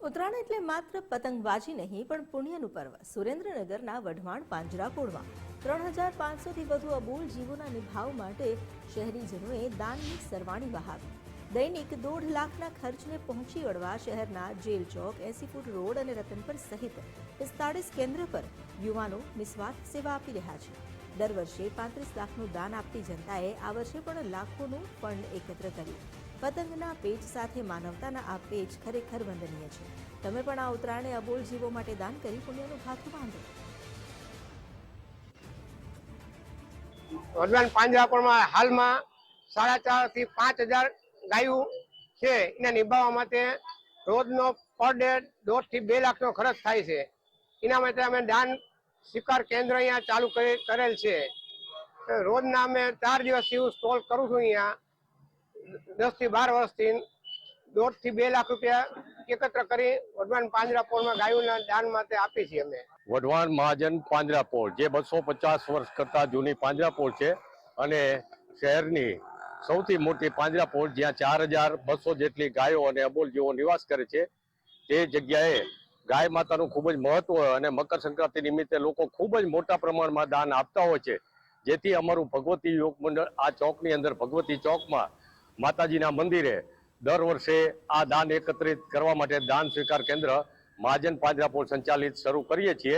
ઉત્તરાયણ એટલે માત્ર પતંગબાજી નહીં, પણ પુણ્યનું પર્વ. સુરેન્દ્રનગરના વઢવાણ પાંજરાપોળમાં ત્રણ હજાર પાંચસોથી વધુ અબોલ જીવોના નિભાવ માટે શહેરીજનોએ દાનની સરવાણી વહાવી દૈનિક દોઢ લાખના ખર્ચને પહોંચી વળવા શહેરના જેલ ચોક, એસી ફૂટ રોડ અને રતનપર સહિત પિસ્તાળીસ કેન્દ્ર પર યુવાનો નિસ્વાર્થ સેવા આપી રહ્યા છે. દર વર્ષે પાંત્રીસ લાખનું દાન આપતી જનતાએ આ વર્ષે પણ લાખોનું ફંડ એકત્ર કર્યું. પતંગના પેચ સાથે માનવતાના આ પેચ ખરેખર વંદનીય છે. તમે પણ આ ઉત્તરાયણે અબોલ જીવો માટે દાન કરી પુણ્યનું ભાથું બાંધો. વડવાન પાંજરાપોળમાં હાલમાં સાડા ચારથી પાંચ હજાર ગાયો છે. એને નિભાવવા માટે રોજનો પર ડે દોઢથી બે લાખનો ખર્ચ થાય છે. એના માટે અમે દાન શિકાર કેન્દ્ર અહીંયા ચાલુ કરેલ છે. રોજના અમે ચાર દિવસ એવું સ્ટોલ કરું છું અહીંયા. દસથી બાર વર્ષથી દોઢથી બે લાખ રૂપિયા એકત્ર કરી વડવાન પાંજરાપોળમાં ગાયોના દાન માટે આપી છીએ અમે. વઢવાણ મહાજન પાંજરાપોળ જે બસો પચાસ વર્ષ કરતા જૂની પાંજરાપોળ છે અને શહેરની સૌથી મોટી પાંજરાપોળ જ્યાં ચાર હજાર બસો જેટલી ગાયો અને અબોલ જેવો નિવાસ કરે છે, તે જગ્યાએ ગાય માતાનું ખૂબ જ મહત્વ અને મકર સંક્રાંતિ નિમિત્તે લોકો ખૂબ જ મોટા પ્રમાણમાં દાન આપતા હોય છે. જેથી અમારું ભગવતી યોગ મંડળ આ ચોકની અંદર ભગવતી ચોકમાં માતાજીના મંદિરે દર વર્ષે આ દાન એકત્રિત કરવા માટે દાન સ્વીકાર કેન્દ્ર મહાજન પાંજરાપોળ સંચાલિત શરૂ કરીએ છીએ.